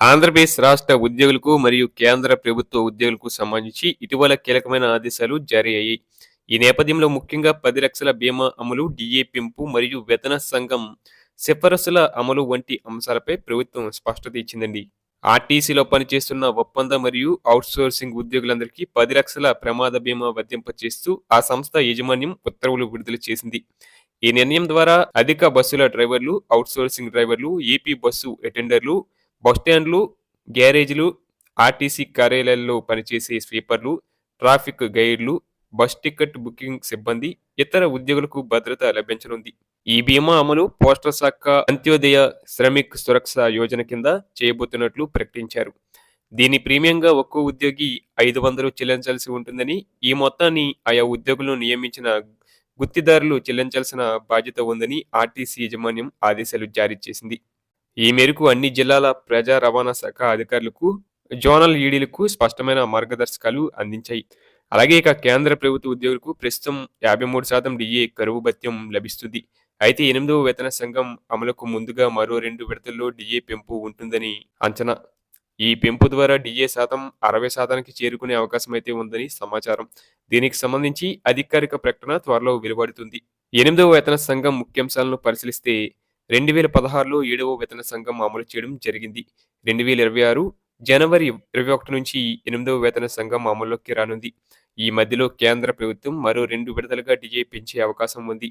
ఆంధ్రప్రదేశ్ రాష్ట్ర ఉద్యోగులకు మరియు కేంద్ర ప్రభుత్వ ఉద్యోగులకు సంబంధించి ఇటీవల కీలకమైన ఆదేశాలు జారీ అయ్యాయి. ఈ నేపథ్యంలో ముఖ్యంగా పది లక్షల బీమా అమలు డిఏ పెంపు మరియు వేతన సంఘం సిఫారసుల అమలు వంటి అంశాలపై ప్రభుత్వం స్పష్టత ఇచ్చిందండి. ఆర్టీసీలో పనిచేస్తున్న ఒప్పంద మరియు అవుట్సోర్సింగ్ ఉద్యోగులందరికీ పది లక్షల ప్రమాద బీమా వర్తింపచేస్తూ ఆ సంస్థ యాజమాన్యం ఉత్తర్వులు విడుదల చేసింది. ఈ నిర్ణయం ద్వారా అధిక బస్సుల డ్రైవర్లు అవుట్సోర్సింగ్ డ్రైవర్లు ఏపీ బస్సు అటెండర్లు బస్టాండ్లు గ్యారేజీలు ఆర్టీసీ కార్యాలయాల్లో పనిచేసే స్వీపర్లు ట్రాఫిక్ గైడ్లు బస్ టికెట్ బుకింగ్ సిబ్బంది ఇతర ఉద్యోగులకు భద్రత లభించనుంది. ఈ బీమా అమలు పోస్టల్ శాఖ అంత్యోదయ శ్రమిక్ సురక్ష యోజన కింద చేయబోతున్నట్లు ప్రకటించారు. దీని ప్రీమియంగా ఒక్కో ఉద్యోగి ఐదు వందలు చెల్లించాల్సి ఉంటుందని ఈ మొత్తాన్ని ఆయా ఉద్యోగులను నియమించిన గుత్తిదారులు చెల్లించాల్సిన బాధ్యత ఉందని ఆర్టీసీ యాజమాన్యం ఆదేశాలు జారీ చేసింది. ఈ మేరకు అన్ని జిల్లాల ప్రజా రవాణా శాఖ అధికారులకు జోనల్ ఈడీలకు స్పష్టమైన మార్గదర్శకాలు అందించాయి. అలాగే ఇక కేంద్ర ప్రభుత్వ ఉద్యోగులకు ప్రస్తుతం యాభై మూడు శాతం డిఏ కరువు భత్యం లభిస్తుంది. అయితే ఎనిమిదవ వేతన సంఘం అమలుకు ముందుగా మరో రెండు విడతల్లో డిఏ పెంపు ఉంటుందని అంచనా. ఈ పెంపు ద్వారా డిఏ శాతం అరవై శాతానికి చేరుకునే అవకాశం అయితే ఉందని సమాచారం. దీనికి సంబంధించి అధికారిక ప్రకటన త్వరలో వెలువడుతుంది. ఎనిమిదవ వేతన సంఘం ముఖ్యాంశాలను పరిశీలిస్తే రెండు వేల పదహారులో ఏడవ వేతన సంఘం అమలు చేయడం జరిగింది. రెండు వేల ఇరవై ఆరు జనవరి ఇరవై ఒకటి నుంచి ఎనిమిదవ వేతన సంఘం అమల్లోకి రానుంది. ఈ మధ్యలో కేంద్ర ప్రభుత్వం మరో రెండు విడతలుగా డిఏ పెంచే అవకాశం ఉంది.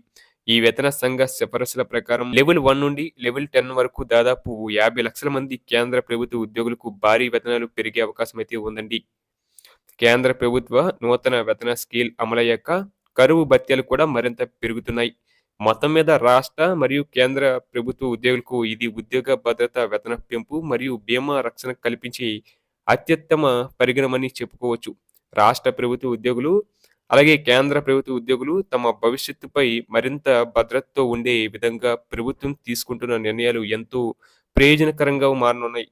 ఈ వేతన సంఘ సిఫారసుల ప్రకారం లెవెల్ వన్ నుండి లెవెల్ టెన్ వరకు దాదాపు యాభై లక్షల మంది కేంద్ర ప్రభుత్వ ఉద్యోగులకు భారీ వేతనాలు పెరిగే అవకాశం అయితే ఉందండి. కేంద్ర ప్రభుత్వ నూతన వేతన స్కేల్ అమలయ్యాక కరువు భత్యాలు కూడా మరింత పెరుగుతున్నాయి. మొత్తం మీద రాష్ట్ర మరియు కేంద్ర ప్రభుత్వ ఉద్యోగులకు ఇది ఉద్యోగ భద్రత వేతన పెంపు మరియు బీమా రక్షణ కల్పించే అత్యుత్తమ పరిగణమని చెప్పుకోవచ్చు. రాష్ట్ర ప్రభుత్వ ఉద్యోగులు అలాగే కేంద్ర ప్రభుత్వ ఉద్యోగులు తమ భవిష్యత్తుపై మరింత భద్రతతో ఉండే విధంగా ప్రభుత్వం తీసుకుంటున్న నిర్ణయాలు ఎంతో ప్రయోజనకరంగా మారనున్నాయి.